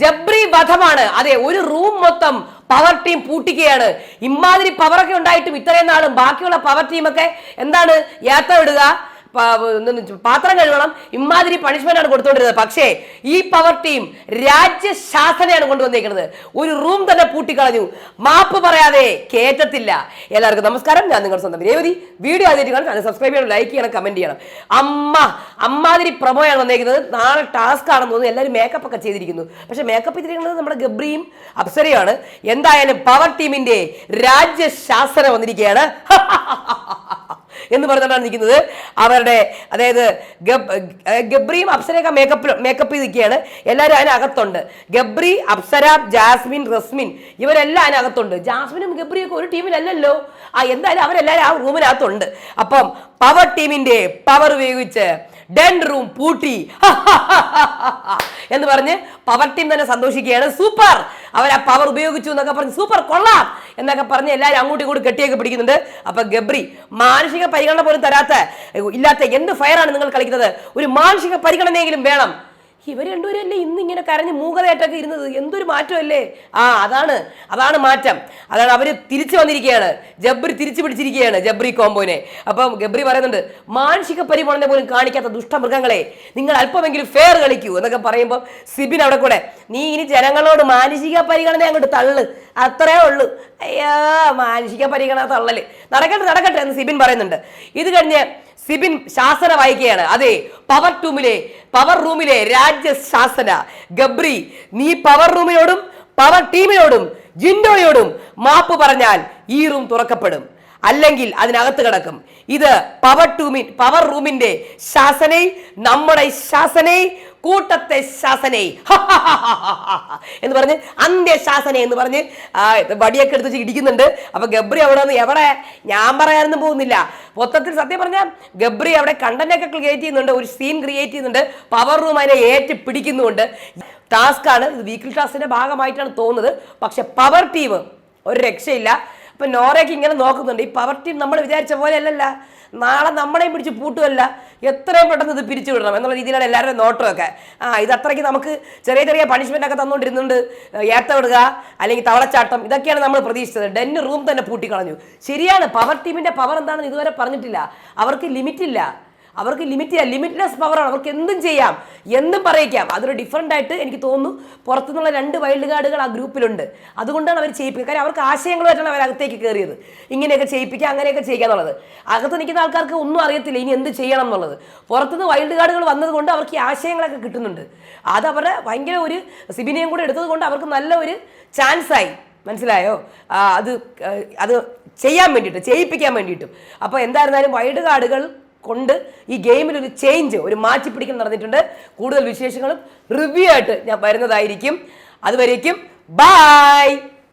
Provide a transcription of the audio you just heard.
ജബ്രി വധമാണ്. അതെ ഒരു റൂം മൊത്തം പവർ ടീം പൂട്ടിക്കുകയാണ്. ഇമാതിരി പവറൊക്കെ ഉണ്ടായിട്ടും ഇത്രയും നാളും ബാക്കിയുള്ള പവർ ടീമൊക്കെ എന്താണ്? യാത്ര വിടുക. പാത്രം കഴുകണം. ഇമാതിരി പണിഷ്മെന്റ് ആണ് കൊടുത്തുകൊണ്ടിരുന്നത് പക്ഷേ ഈ പവർ ടീം രാജ്യശാസനയാണ് കൊണ്ടുവന്നേക്കുന്നത്. ഒരു റൂം തന്നെ പൂട്ടിക്കളഞ്ഞു. മാപ്പ് പറയാതെ കേറ്റത്തില്ല. എല്ലാവർക്കും നമസ്കാരം. ഞാൻ നിങ്ങളുടെ സ്വന്തം രേവതി. വീഡിയോ ആദ്യമായിട്ട് സബ്സ്ക്രൈബ് ചെയ്യണം ലൈക്ക് ചെയ്യണം കമന്റ് ചെയ്യണം. അമ്മ അമ്മാതിരി പ്രമോയാണ് വന്നേക്കുന്നത്. നാളെ ടാസ്ക് ആണെന്ന് തോന്നുന്നു. എല്ലാവരും മേക്കപ്പ് ഒക്കെ ചെയ്തിരിക്കുന്നു. പക്ഷെ മേക്കപ്പ് ചെയ്തിരിക്കുന്നത് നമ്മുടെ ഗബ്രിയും അപ്സരയാണ് എന്തായാലും പവർ ടീമിന്റെ രാജ്യശാസന വന്നിരിക്കുകയാണ്. എന്ന് പറഞ്ഞിട്ടാണ് നിൽക്കുന്നത് അവരുടെ അതായത് ഗബ്രിയും അപ്സരയൊക്കെ മേക്കപ്പ് മേക്കപ്പ് ചെയ്ത് നിൽക്കുകയാണ് എല്ലാവരും അതിനകത്തുണ്ട്. ഗബ്രി അപ്സര ജാസ്മിൻ റസ്മിൻ ഇവരെല്ലാം അതിനകത്തുണ്ട്. ജാസ്മിനും ഗബ്രിയൊക്കെ ഒരു ടീമിലല്ലല്ലോ. ആ എന്തായാലും അവരെല്ലാവരും ആ റൂമിനകത്തുണ്ട്. അപ്പം പവർ ടീമിന്റെ പവർ ഉപയോഗിച്ച് ഡെൻ റൂം പൂട്ടി. എന്ന് പറഞ്ഞ് പവർ ടീം തന്നെ സന്തോഷിക്കുകയാണ്. സൂപ്പർ അവർ ആ പവർ ഉപയോഗിച്ചു എന്നൊക്കെ പറഞ്ഞ്. സൂപ്പർ കൊള്ളാം! എന്നൊക്കെ പറഞ്ഞ് എല്ലാവരും അങ്ങോട്ടും ഇങ്ങോട്ടും കെട്ടിയൊക്കെ പിടിക്കുന്നുണ്ട്. അപ്പൊ ഗബ്രി മാനസിക പരിഗണന പോലും തരാത്ത ഇല്ലാത്ത എന്ത് ഫയറാണ് നിങ്ങൾ കളിക്കുന്നത്? ഒരു മാനസിക പരിഗണനയെങ്കിലും വേണം. ഇവർ രണ്ടുപേരല്ലേ ഇന്ന് ഇങ്ങനെ കരഞ്ഞ് മൂകതയായിട്ടൊക്കെ ഇരുന്നത്? എന്തൊരു മാറ്റമല്ലേ? ആ അതാണ് അതാണ് മാറ്റം. അതാണ് അവർ തിരിച്ചു വന്നിരിക്കുകയാണ്. ജബ്രി തിരിച്ചു പിടിച്ചിരിക്കുകയാണ് ജബ്രി കോംബോനെ. അപ്പം ഗബ്രി പറയുന്നുണ്ട് മാനസിക പരിഗണന പോലും കാണിക്കാത്ത ദുഷ്ടമൃഗങ്ങളെ നിങ്ങൾ അല്പമെങ്കിലും ഫെയർ കളിക്കൂ എന്നൊക്കെ പറയുമ്പോൾ സിബിൻ അവിടെ കൂടെ നീ ഇനി ജനങ്ങളോട് മാനസിക പരിഗണന അങ്ങോട്ട് തള്ളു. അത്രേ ഉള്ളൂ. അയ്യാ മാനസിക പരിഗണന തള്ളൽ. നടക്കട്ടെ നടക്കട്ടെ എന്ന് സിബിൻ പറയുന്നുണ്ട്. ഇത് കഴിഞ്ഞ് സിബിൻ ശാസന വായിക്കുകയാണ്. അതെ പവർ ടൂമിലെ പവർ റൂമിലെ രാജ്യ ശാസന. ഗബ്രി നീ പവർ റൂമിനോടും പവർ ടീമിനോടും ജിൻഡോയോടും മാപ്പ് പറഞ്ഞാൽ ഈ റൂം തുറക്കപ്പെടും. അല്ലെങ്കിൽ അതിനകത്ത് കിടക്കും. ഇത് പവർ ടൂമിൻ പവർ റൂമിന്റെ ശാസനെ നമ്മുടെ ശാസനൈ കൂട്ടത്തെ ശാസനേ. എന്ന് പറഞ്ഞ് അന്ത്യശാസന എന്ന് പറഞ്ഞ് വടിയൊക്കെ എടുത്ത് ഇടിക്കുന്നുണ്ട് അപ്പൊ ഗബ്രി അവിടെ നിന്ന് എവിടെ? ഞാൻ പറയാനൊന്നും പോകുന്നില്ല. മൊത്തത്തിൽ സത്യം പറഞ്ഞാൽ ഗബ്രി അവിടെ കണ്ടന്റൊക്കെ ക്രിയേറ്റ് ചെയ്യുന്നുണ്ട് ഒരു സീൻ ക്രിയേറ്റ് ചെയ്യുന്നുണ്ട്. പവർ റൂം അതിനെ ഏറ്റ് പിടിക്കുന്നുണ്ട് ടാസ്ക് ആണ് വീക്കിലി ടാസ്കിന്റെ ഭാഗമായിട്ടാണ് തോന്നുന്നത്. പക്ഷെ പവർ ടീം ഒരു രക്ഷയില്ല. അപ്പൊ നോറയ്ക്ക് ഇങ്ങനെ നോക്കുന്നുണ്ട്. ഈ പവർ ടീം നമ്മൾ വിചാരിച്ച പോലെ അല്ലല്ല നാളെ നമ്മളെയും പിടിച്ച് പൂട്ടുമല്ല എത്രയും പെട്ടെന്ന് ഇത് പിരിച്ചു വിടണം എന്നുള്ള രീതിയിലാണ് എല്ലാവരുടെ നോട്ടമൊക്കെ. ആ ഇത് അത്രയ്ക്ക് നമുക്ക് ചെറിയ ചെറിയ പണിഷ്മെന്റ് ഒക്കെ തന്നുകൊണ്ടിരുന്നുണ്ട് ഏത്ത വിടുക അല്ലെങ്കിൽ തവളച്ചാട്ടം ഇതൊക്കെയാണ് നമ്മൾ പ്രതീക്ഷിച്ചത്. ഡെൻ റൂം തന്നെ പൂട്ടിക്കളഞ്ഞു. ശരിയാണ് പവർ ടീമിന്റെ പവർ എന്താണെന്ന് ഇതുവരെ പറഞ്ഞിട്ടില്ല. അവർക്ക് ലിമിറ്റ് ഇല്ല. അവർക്ക് ലിമിറ്റ് ചെയ്യാം. ലിമിറ്റ്ലെസ് പവറാണ് അവർക്ക് എന്തും ചെയ്യാം. എന്തും പറയിക്കാം. അതൊരു ഡിഫറെന്റ് ആയിട്ട് എനിക്ക് തോന്നുന്നു. പുറത്തുനിന്നുള്ള രണ്ട് വൈൽഡ് കാർഡുകൾ ആ ഗ്രൂപ്പിലുണ്ട് അതുകൊണ്ടാണ് അവർ ചെയ്യിപ്പിക്കുക. കാര്യം അവർക്ക് ആശയങ്ങളുമായിട്ടാണ് അവർ അകത്തേക്ക് കയറിയത് ഇങ്ങനെയൊക്കെ ചെയ്യിപ്പിക്കുക അങ്ങനെയൊക്കെ ചെയ്യുക എന്നുള്ളത്. അകത്ത് നിൽക്കുന്ന ആൾക്കാർക്ക് ഒന്നും അറിയത്തില്ല. ഇനി എന്ത് ചെയ്യണം എന്നുള്ളത്. പുറത്തുനിന്ന് വൈൽഡ് കാർഡുകൾ വന്നതുകൊണ്ട് അവർക്ക് ഈ ആശയങ്ങളൊക്കെ കിട്ടുന്നുണ്ട്. അത് അവരുടെ ഭയങ്കര ഒരു സിബിനെയും കൂടെ എടുത്തതുകൊണ്ട് അവർക്ക് നല്ല ഒരു ചാൻസായി മനസ്സിലായോ? അത് അത് ചെയ്യാൻ വേണ്ടിയിട്ട് ചെയ്യിപ്പിക്കാൻ വേണ്ടിയിട്ടും. അപ്പോൾ എന്തായിരുന്നാലും വൈഡ് കാർഡുകൾ കൊണ്ട് ഈ ഗെയിമിൽ ഒരു ചേഞ്ച് ഒരു മാറ്റി പിടിക്കൽ നടന്നിട്ടുണ്ട്. കൂടുതൽ വിശേഷങ്ങളും റിവ്യൂ ആയിട്ട് ഞാൻ വരുന്നതായിരിക്കും. അതുവരേക്കും ബൈ